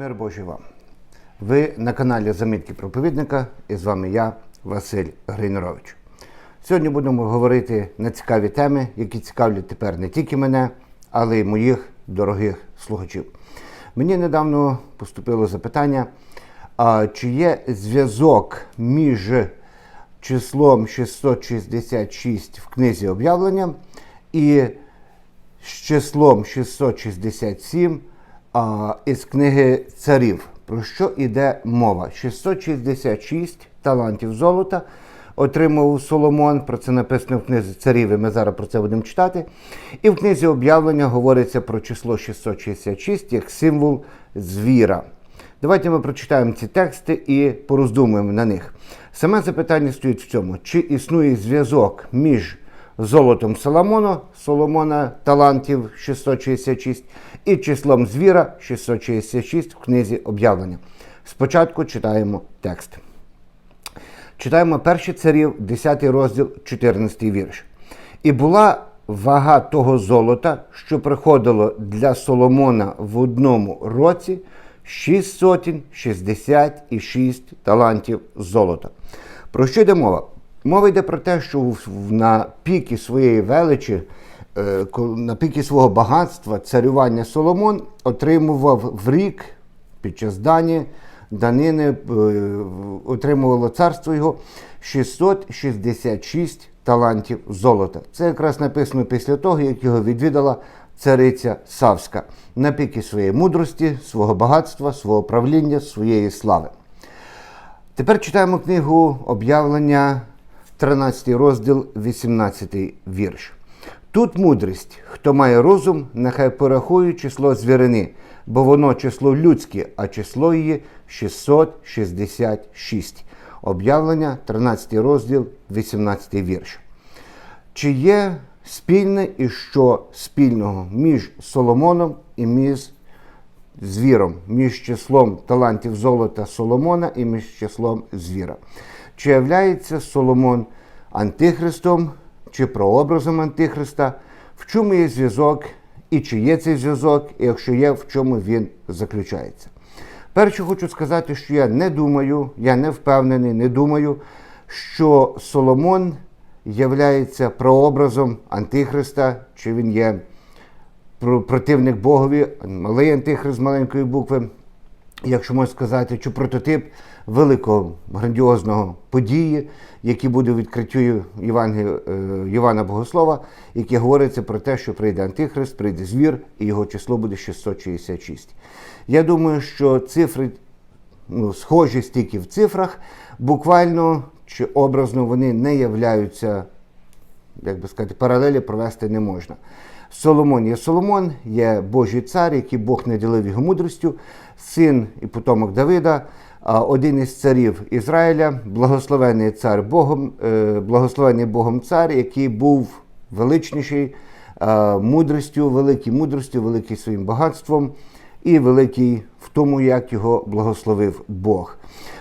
Мир Божий вам. Ви на каналі Замітки проповідника і з вами я, Василь Грейнерович. Сьогодні будемо говорити на цікаві теми, які цікавлять тепер не тільки мене, але й моїх дорогих слухачів. Мені недавно поступило запитання, чи є зв'язок між числом 666 в книзі об'явлення і з числом 667 а, із книги царів. Про що йде мова? 666 талантів золота отримав Соломон. Про це написано в книзі царів, і ми зараз про це будемо читати. І в книзі об'явлення говориться про число 666 як символ звіра. Давайте ми прочитаємо ці тексти і пороздумуємо на них. Саме запитання стоїть в цьому: чи існує зв'язок між золотом Соломона, Соломона талантів 666 і числом звіра 666 в книзі об'явлення. Спочатку читаємо текст. Читаємо перші царів, 10 розділ, 14 вірш. І була вага того золота, що приходило для Соломона в одному році 666 талантів золота. Про що йде мова? Мова йде про те, що на піки своєї величі, е, на піки свого багатства царювання Соломон отримував в рік під час дані, данини е, отримувало царство його 666 талантів золота. Це якраз написано після того, як його відвідала цариця Савська на піки своєї мудрості, свого багатства, свого правління, своєї слави. Тепер читаємо книгу об'явлення, 13 розділ, 18 вірш. Тут мудрість, хто має розум, нехай порахує число звірини, бо воно число людське, а число її 666. Об'явлення, 13 розділ, 18 вірш. Чи є спільне і що спільного між Соломоном і між звіром, між числом талантів золота Соломона і між числом звіра? Чи являється Соломон антихристом чи прообразом антихриста? В чому є зв'язок і чи є цей зв'язок, і якщо є, в чому він заключається? Перше хочу сказати, що я не думаю, я не впевнений, не думаю, що Соломон являється прообразом Антихриста, чи він є противник Богові, малий антихрист маленької букви, якщо можна сказати, чи прототип великого грандіозного події, які буде відкриттю е, Івана Богослова, яке говориться про те, що прийде антихрист, прийде звір, і його число буде 666. Я думаю, що цифри ну, схожі стільки в цифрах, буквально чи образно вони не являються як би сказати, паралелі провести не можна. Соломон є Соломон, є Божий цар, який Бог наділив його мудрістю, син і потомок Давида, один із царів Ізраїля, благословений цар Богом, е, благословений Богом цар, який був величніший е, мудрістю, великий мудрістю, великий своїм багатством і великий в тому, як його благословив Бог.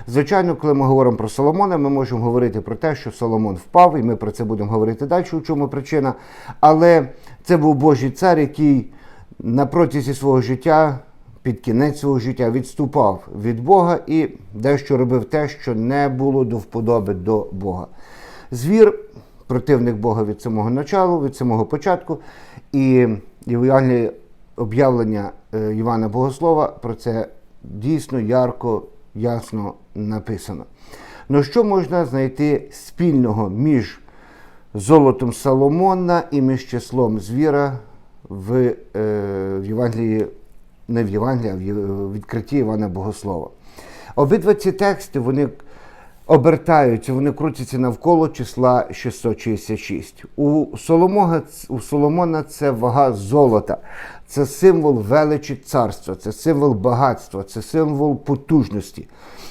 Звичайно, коли ми говоримо про Соломона, ми можемо говорити про те, що Соломон впав, і ми про це будемо говорити далі, у чому причина. Але це був Божий цар, який на протязі свого життя, під кінець свого життя, відступав від Бога і дещо робив те, що не було до вподоби до Бога. Звір противник Бога від самого началу, від самого початку. І Євангеліє об'явлення е, Івана Богослова про це дійсно ярко, ясно написано. Ну що можна знайти спільного між золотом Соломона і між числом звіра в, е, Євангелії, не в Євангелії, а в відкритті Івана Богослова? Обидва ці тексти вони обертаються, вони крутяться навколо числа 666. У Соломона, у Соломона це вага золота, це символ величі царства, це символ багатства, це символ потужності.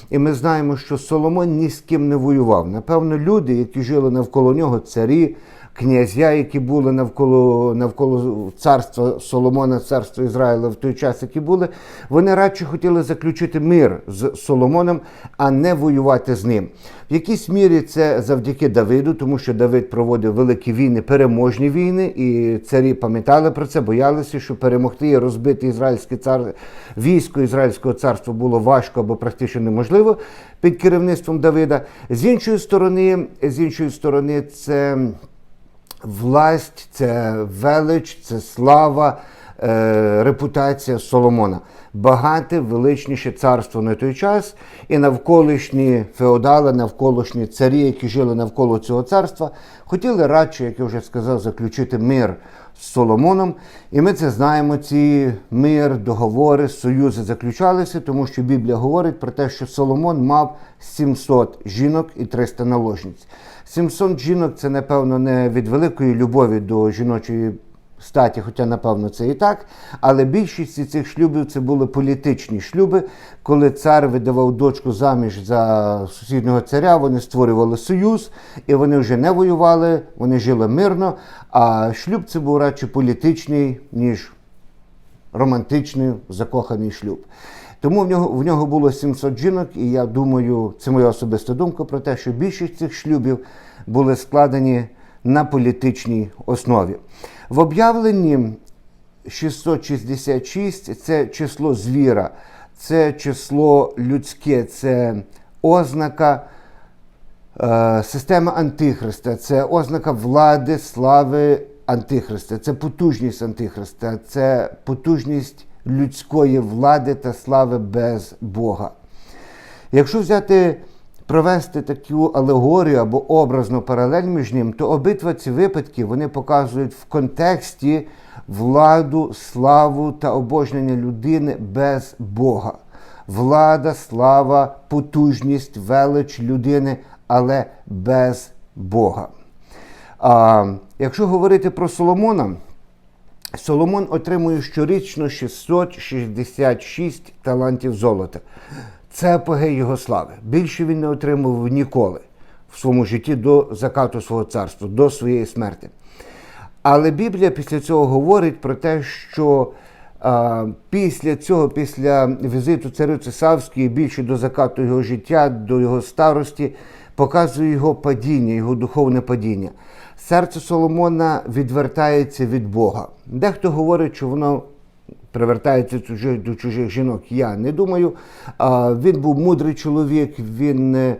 І ми знаємо, що Соломон ні з ким не воював. Напевно, люди, які жили навколо нього, царі, князя, які були навколо навколо царства Соломона, царства Ізраїля в той час, які були, вони радше хотіли заключити мир з Соломоном, а не воювати з ним. В якійсь мірі це завдяки Давиду, тому що Давид проводив великі війни, переможні війни, і царі пам'ятали про це, боялися, що перемогти і розбити ізраїльське цар... військо Ізраїльського царства було важко або практично неможливо під керівництвом Давида. З іншої сторони, з іншої сторони, це власть, це велич, це слава, е, репутація Соломона. Багате, величніше царство на той час, і навколишні феодали, навколишні царі, які жили навколо цього царства, хотіли радше, як я вже сказав, заключити мир з Соломоном. І ми це знаємо. Ці мир, договори, союзи заключалися, тому що Біблія говорить про те, що Соломон мав 700 жінок і 300 наложниць. 700 жінок це, напевно, не від великої любові до жіночої статі, хоча, напевно, це і так. Але більшість цих шлюбів це були політичні шлюби, коли цар видавав дочку заміж за сусіднього царя, вони створювали союз, і вони вже не воювали, вони жили мирно. А шлюб це був радше політичний, ніж романтичний, закоханий шлюб. Тому в нього в нього було 700 жінок, і я думаю, це моя особиста думка про те, що більшість цих шлюбів були складені на політичній основі. В об'явленні 666 це число звіра, це число людське, це ознака е, системи Антихриста, це ознака влади, слави Антихриста, це потужність Антихриста, це потужність людської влади та слави без Бога. Якщо взяти, провести таку алегорію або образну паралель між ним, то обидва ці випадки вони показують в контексті владу, славу та обожнення людини без Бога. Влада, слава, потужність, велич людини, але без Бога. А якщо говорити про Соломона, Соломон отримує щорічно 666 талантів золота. Це апогей його слави. Більше він не отримував ніколи в своєму житті до закату свого царства, до своєї смерті. Але Біблія після цього говорить про те, що а, після цього, після візиту цариці Савської, більше до закату його життя, до його старості, показує його падіння, його духовне падіння. Серце Соломона відвертається від Бога. Дехто говорить, що воно привертається до чужих жінок. Я не думаю. Він був мудрий чоловік, він е,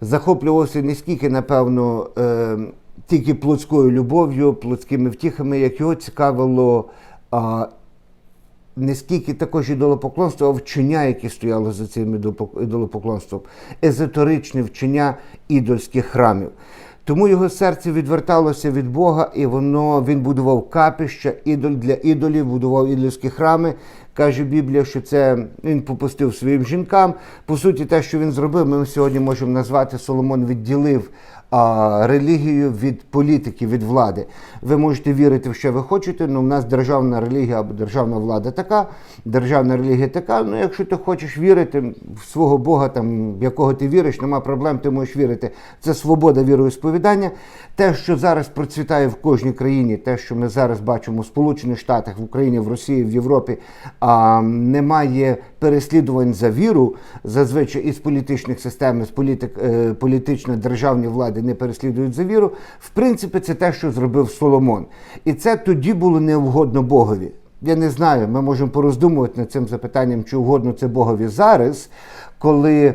захоплювався не скільки, напевно, е, тільки плотською любов'ю, плотськими втіхами, як його цікавило. Не скільки також ідолопоклонство, а вчення, які стояли за цим ідолопоклонством, езотеричне вчення ідольських храмів. Тому його серце відверталося від Бога, і воно він будував капища, ідоль для ідолів, будував ідольські храми. Каже Біблія, що це він попустив своїм жінкам. По суті, те, що він зробив, ми сьогодні можемо назвати Соломон відділив а, релігію від політики, від влади. Ви можете вірити в що ви хочете, але в нас державна релігія або державна влада така, державна релігія така. Ну, якщо ти хочеш вірити в свого Бога, там, в якого ти віриш, нема проблем, ти можеш вірити. Це свобода віроісповідання. Те, що зараз процвітає в кожній країні, те, що ми зараз бачимо в Сполучених Штатах, в Україні, в Росії, в Європі, а, немає переслідувань за віру, зазвичай із політичних систем, з політик, е, політично-державні влади не переслідують за віру. В принципі, це те, що зробив Соломон. І це тоді було неугодно Богові. Я не знаю, ми можемо пороздумувати над цим запитанням, чи угодно це Богові зараз, коли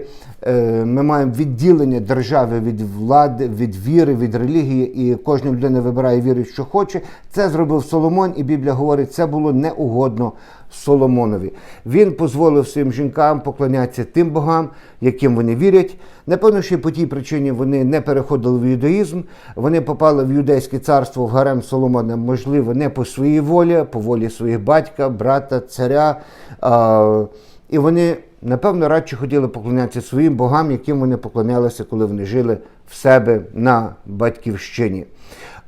ми маємо відділення держави від влади, від віри, від релігії, і кожна людина вибирає віру, що хоче. Це зробив Соломон, і Біблія говорить, це було неугодно Соломонові. Він дозволив своїм жінкам поклонятися тим богам, яким вони вірять. Напевно, що по тій причині вони не переходили в юдаїзм, вони попали в юдейське царство в гарем Соломона, можливо, не по своїй волі, по волі своїх батька, брата, царя. І вони, напевно, радше хотіли поклонятися своїм богам, яким вони поклонялися, коли вони жили в себе на батьківщині.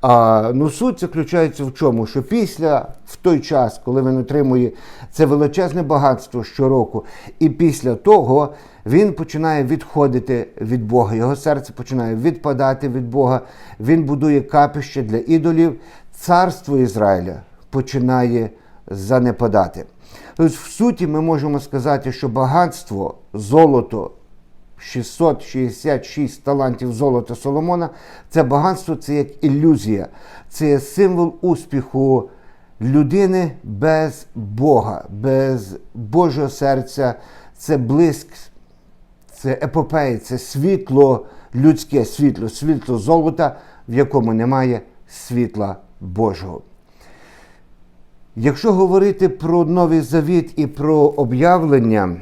А, ну, суть заключається в чому? Що після, в той час, коли він отримує це величезне багатство щороку, і після того він починає відходити від Бога. Його серце починає відпадати від Бога. Він будує капище для ідолів. Царство Ізраїля починає занепадати. Тобто, в суті, ми можемо сказати, що багатство, золото, 666 талантів золота Соломона, це багатство це як ілюзія, це є символ успіху людини без Бога, без Божого серця, це блиск, це епопея, це світло, людське світло, світло золота, в якому немає світла Божого. Якщо говорити про Новий Завіт і про об'явлення,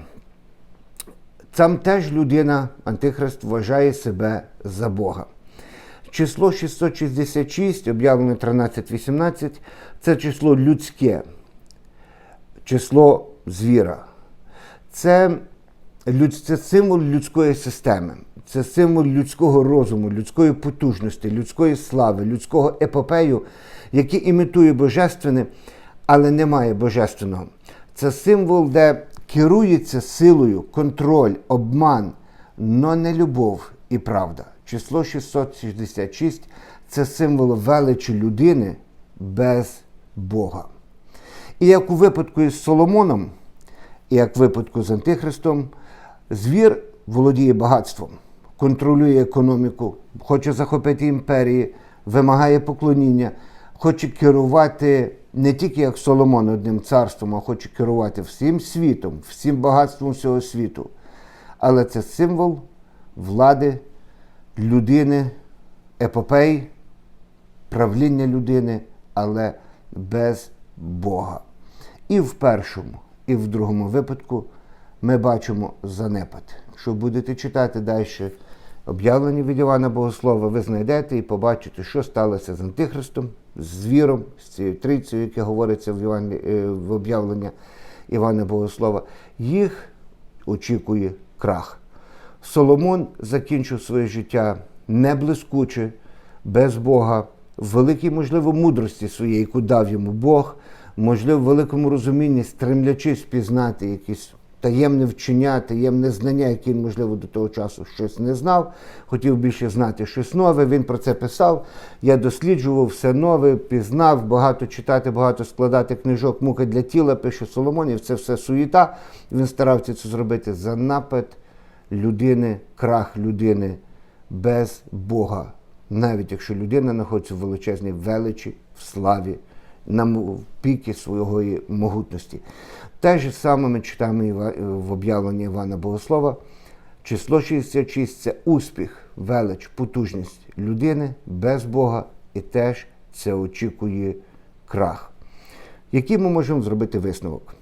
там теж людина, Антихрист, вважає себе за Бога. Число 666, об'явлено 13.18, це число людське, число звіра. Це, це символ людської системи, це символ людського розуму, людської потужності, людської слави, людського епопею, який імітує божественне, але немає божественного. Це символ, де керується силою, контроль, обман, но не любов і правда. Число 666 це символ величі людини без Бога. І як у випадку із Соломоном, і як в випадку з Антихристом, звір володіє багатством, контролює економіку, хоче захопити імперії, вимагає поклоніння, хоче керувати не тільки як Соломон одним царством, а хоче керувати всім світом, всім багатством всього світу. Але це символ влади, людини, епопей, правління людини, але без Бога. І в першому, і в другому випадку ми бачимо занепад. Якщо будете читати далі об'явлення від Івана Богослова, ви знайдете і побачите, що сталося з Антихристом, звіром, з цією трійцею, яке говориться в, Іван, е, в об'явлення Івана Богослова. Їх очікує крах. Соломон закінчив своє життя не блискуче, без Бога, в великій, можливо, мудрості своєї, яку дав йому Бог, можливо, в великому розумінні, стремлячись пізнати якісь таємне вчення, таємне знання, яке він, можливо, до того часу щось не знав, хотів більше знати щось нове. Він про це писав. Я досліджував все нове, пізнав, багато читати, багато складати книжок, мука для тіла, пише Соломонів, це все суєта. Він старався це зробити за напад людини, крах людини без Бога. Навіть якщо людина знаходиться в величезній величі, в славі, на піки своєї могутності. Те ж саме ми читаємо в об'явленні Івана Богослова. Число 66 це успіх, велич, потужність людини без Бога, і теж це очікує крах. Який ми можемо зробити висновок?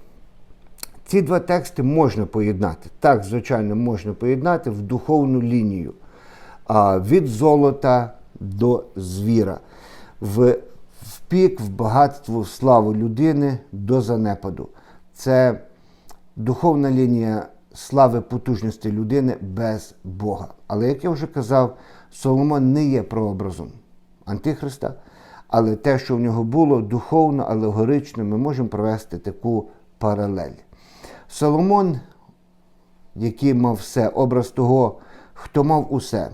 Ці два тексти можна поєднати. Так, звичайно, можна поєднати в духовну лінію від золота до звіра, в, пік, в багатство, в славу людини до занепаду. Це духовна лінія слави потужності людини без Бога. Але як я вже казав, Соломон не є прообразом Антихриста, але те, що в нього було духовно, алегорично, ми можемо провести таку паралель. Соломон, який мав все, образ того, хто мав усе,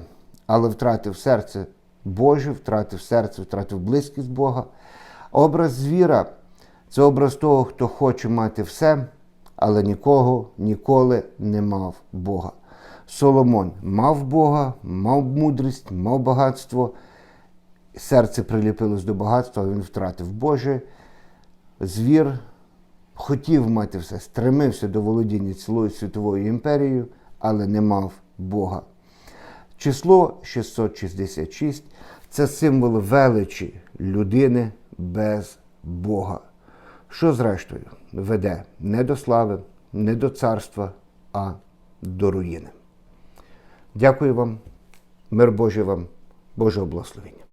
але втратив серце Боже, втратив серце, втратив близькість Бога. Образ звіра це образ того, хто хоче мати все, але нікого ніколи не мав Бога. Соломон мав Бога, мав мудрість, мав багатство, серце приліпилось до багатства, він втратив Боже. Звір хотів мати все, стремився до володіння цілою світовою імперією, але не мав Бога. Число 666 це символ величі людини без Бога, що, зрештою, веде не до слави, не до царства, а до руїни. Дякую вам, мир Божий вам, Божого благословення.